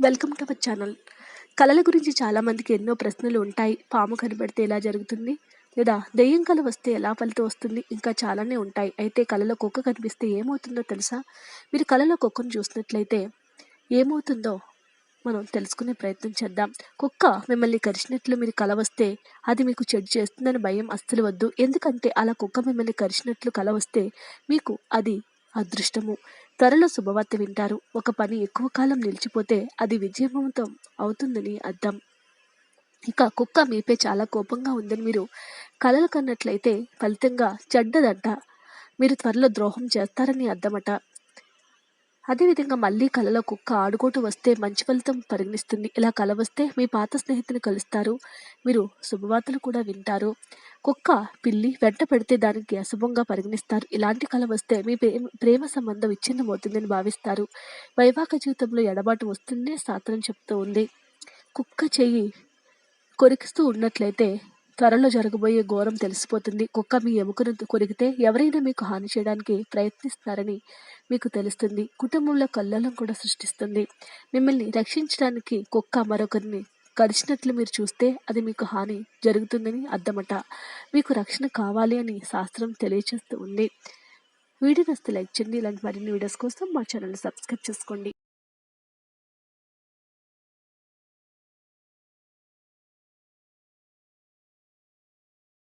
Welcome to our channel. కళల గురించి చాలామందికి ఎన్నో ప్రశ్నలు ఉంటాయి. పాము కనబడితే ఎలా జరుగుతుంది? లేదా దెయ్యం కళ వస్తే ఎలా ఫలితం వస్తుంది? ఇంకా చాలానే ఉంటాయి. అయితే కళలో కుక్క కనిపిస్తే ఏమవుతుందో తెలుసా? మీరు కళలో కుక్కను చూసినట్లయితే ఏమవుతుందో మనం తెలుసుకునే ప్రయత్నం చేద్దాం. కుక్క మిమ్మల్ని కరిచినట్లు మీరు కల వస్తే అది మీకు చెడు చేస్తుందని భయం అస్సలు వద్దు. ఎందుకంటే అలా కుక్క మిమ్మల్ని కరిచినట్లు కల వస్తే మీకు అది అదృష్టము. త్వరలో శుభవార్త వింటారు. ఒక పని ఎక్కువ కాలం నిలిచిపోతే అది విజయవంతం అవుతుందని అర్థం. ఇక కుక్క మీపై చాలా కోపంగా ఉందని మీరు కలలు కన్నట్లయితే ఫలితంగా చెడ్డదంట. మీరు త్వరలో ద్రోహం చేస్తారని అర్థమట. అదేవిధంగా మళ్ళీ కలలో కుక్క ఆడుకోటు వస్తే మంచి ఫలితం పరిగణిస్తుంది. ఇలా కల వస్తే మీ పాత స్నేహితుని కలుస్తారు. మీరు శుభవార్తలు కూడా వింటారు. కుక్క పిల్లి వెంట పెడితే దానికి అశుభంగా పరిగణిస్తారు. ఇలాంటి కల వస్తే మీ ప్రేమ ప్రేమ సంబంధం విచ్ఛిన్నమవుతుందని భావిస్తారు. వైవాహిక జీవితంలో ఎడబాటు వస్తుందే శాస్త్రం చెప్తూ ఉంది. కుక్క చెయ్యి కొరికిస్తూ ఉన్నట్లయితే త్వరలో జరగబోయే ఘోరం తెలిసిపోతుంది. కుక్క మీ ఎముకను కొరికితే ఎవరైనా మీకు హాని చేయడానికి ప్రయత్నిస్తారని మీకు తెలుస్తుంది. కుటుంబంలో కల్లోలం కూడా సృష్టిస్తుంది. మిమ్మల్ని రక్షించడానికి కుక్క మరొకరిని కరిచినట్లు మీరు చూస్తే అది మీకు హాని జరుగుతుందని అర్థమట. మీకు రక్షణ కావాలి అని శాస్త్రం తెలియచేస్తూ ఉంది. వీడియో నస్తే లైక్ చేయండి. ఇలాంటి మరిన్ని వీడియోస్ కోసం మా ఛానల్ సబ్స్క్రైబ్ చేసుకోండి.